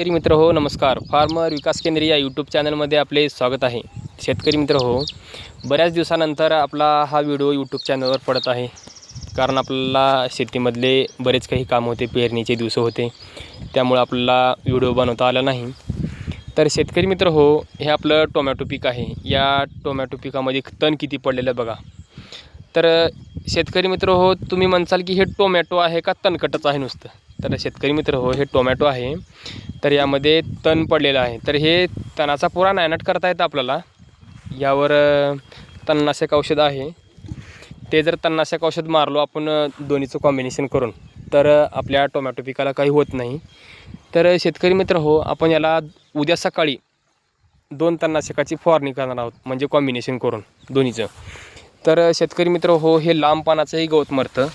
शेतकरी मित्र हो नमस्कार. फार्मर विकास केंद्र या यूट्यूब चॅनलमध्ये आपले स्वागत आहे. शेतकरी मित्र हो बऱ्याच दिवसानंतर आपला हा व्हिडिओ यूट्यूब चॅनलवर पडत आहे. कारण आपल्याला शेतीमधले बरेच काही काम होते पेरणीचे दिवस होते. त्यामुळे आपल्याला व्हिडिओ बनवता आला नाही. तर शेतकरी मित्र हो हे आपलं टोमॅटो पीक आहे. या टोमॅटो पिकामध्ये तण किती पडलेलं बघा. तर शेतकरी मित्र हो तुम्ही म्हणसाल की हे टोमॅटो आहे का तणकटच आहे नुसतं? तर शेतकरी मित्र हो हे टोमॅटो आहे. तर यामध्ये तण पडलेलं आहे. तर हे तणाचा पुरा नायनाट करता येतं आपल्याला. यावर तणनाशक औषध आहे. ते जर तणनाशक औषध मारलो आपण दोन्हीचं कॉम्बिनेशन करून तर आपल्या टोमॅटो पिकाला काही होत नाही. तर शेतकरी मित्र हो आपण याला उद्या सकाळी दोन तणनाशकाची फवारणी करणार आहोत. म्हणजे कॉम्बिनेशन करून दोन्हीचं. तर शेतकरी मित्र हो हे लांब पानाचंही गवत मरतं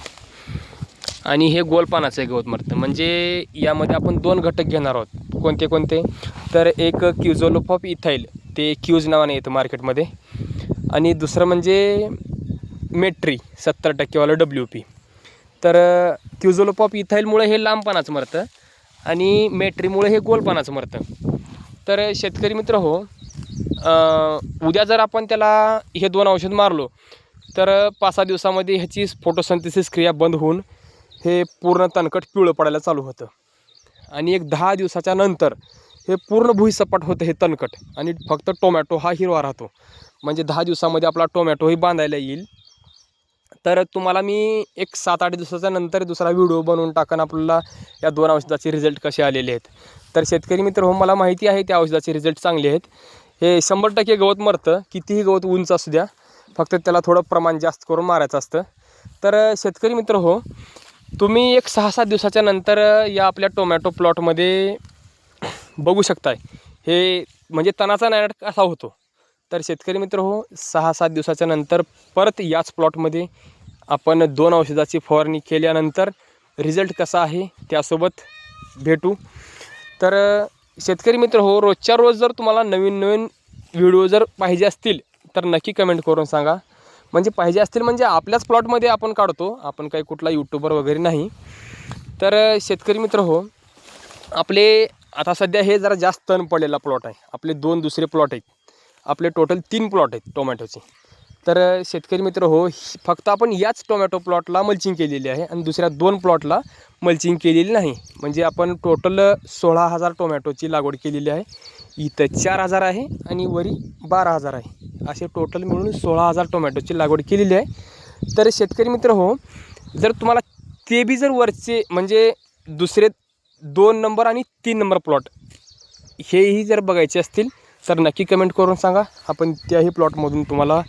आणि हे गोल पानाचंही गवत मरतं. म्हणजे यामध्ये आपण दोन घटक घेणार आहोत. कोणते कोणते? तर एक क्युझोलोफॉप इथाईल ते क्यूज नावाने येतं मार्केटमध्ये. आणि दुसरं म्हणजे मेट्री सत्तर टक्केवालं डब्ल्यू पी तर क्युझोलोपॉप इथाईलमुळे हे लांब पानाचं मरतं आणि मेट्रीमुळे हे गोल पानाचं मरतं. तर शेतकरी मित्र हो उद्या जर आपण त्याला हे दोन औषध मारलो तर पाच सहा दिवसामध्ये ह्याची फोटोसंथेसिस क्रिया बंद होऊन हे पूर्ण तणकट पिवळं पडायला चालू होतं. आणि एक दहा दिवसाच्या नंतर हे पूर्ण भुईसपाट होतं हे तणकट आणि फक्त टोमॅटो हा हिरवा राहतो. म्हणजे दहा दिवसामध्ये आपला टोमॅटोही बांधायला येईल. तर तुम्हाला मी एक सात आठ दिवसाच्या नंतर दुसरा व्हिडिओ बनवून टाकन आपल्याला या दोन औषधाचे रिझल्ट कसे आलेले आहेत. तर शेतकरी मित्र हो मला माहिती आहे त्या औषधाचे रिझल्ट चांगले आहेत. हे शंभर टक्के गवत मरतं. कितीही गवत उंच असू द्या फक्त त्याला थोडं प्रमाण जास्त करून मारायचं असतं. तर शेतकरी मित्र हो तुम्ही एक सहा सात दिवसाच्या नंतर या आपल्या टोमॅटो प्लॉटमध्ये बघू शकताय. हे म्हणजे तणाचा नायनाट कसा होतो? तर शेतकरी मित्र हो सहा सात दिवसाच्या नंतर परत याच प्लॉटमध्ये आपण दोन औषधाची फवारणी केल्यानंतर रिझल्ट कसा आहे त्यासोबत भेटू. तर शेतकरी मित्र हो रोजच्या रोज जर तुम्हाला नवीन नवीन व्हिडिओ जर पाहिजे असतील तर नक्की कमेंट करून सांगा. म्हणजे पाहिजे असतील म्हणजे आपल्याच प्लॉटमध्ये आपण काढतो. आपण काही कुठला यूट्यूबर वगैरे नाही. तर शेतकरी मित्र हो आपले आता सध्या हे जरा जास्त तण पडलेला प्लॉट आहे. आपले दोन दुसरे प्लॉट आहेत. आपले टोटल तीन प्लॉट आहेत टोमॅटोचे तर शेतकरी मित्र हो ही- फक्त आपण याच टोमॅटो प्लॉटला मल्चिंग केलेली आहे आणि दुसऱ्या दोन प्लॉटला मल्चिंग केलेली नाही. म्हणजे आपण टोटल सोळा हजार टोमॅटोची लागवड केलेली आहे. इथं चार हजार आहे आणि वरी बारा हजार आहे. असे टोटल मिळून सोळा हजार टोमॅटोची लागवड केलेली आहे. तर शेतकरी मित्र हो जर तुम्हाला ते बी जर वरचे म्हणजे दुसरे दोन नंबर आणि तीन नंबर प्लॉट हेही जर बघायचे असतील तर नक्की कमेंट करून सांगा. आपण त्याही प्लॉटमधून तुम्हाला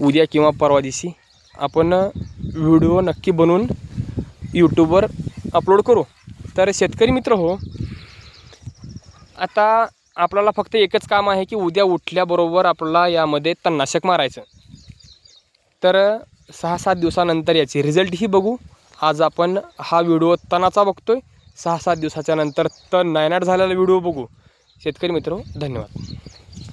उद्या किंवा परवा दिवशी आपण व्हिडिओ नक्की बनवून यूट्यूबवर अपलोड करू. तर शेतकरी मित्र हो आता आपल्याला फक्त एकच काम आहे की उद्या उठल्याबरोबर आपल्याला यामध्ये तणनाशक मारायचं. तर सहा सात दिवसानंतर याचे रिझल्टही बघू. आज आपण हा व्हिडिओ तणाचा बघतोय. सहा सात दिवसाच्या नंतर तण नायनाट झालेला व्हिडिओ बघू. शेतकरी मित्र हो, धन्यवाद.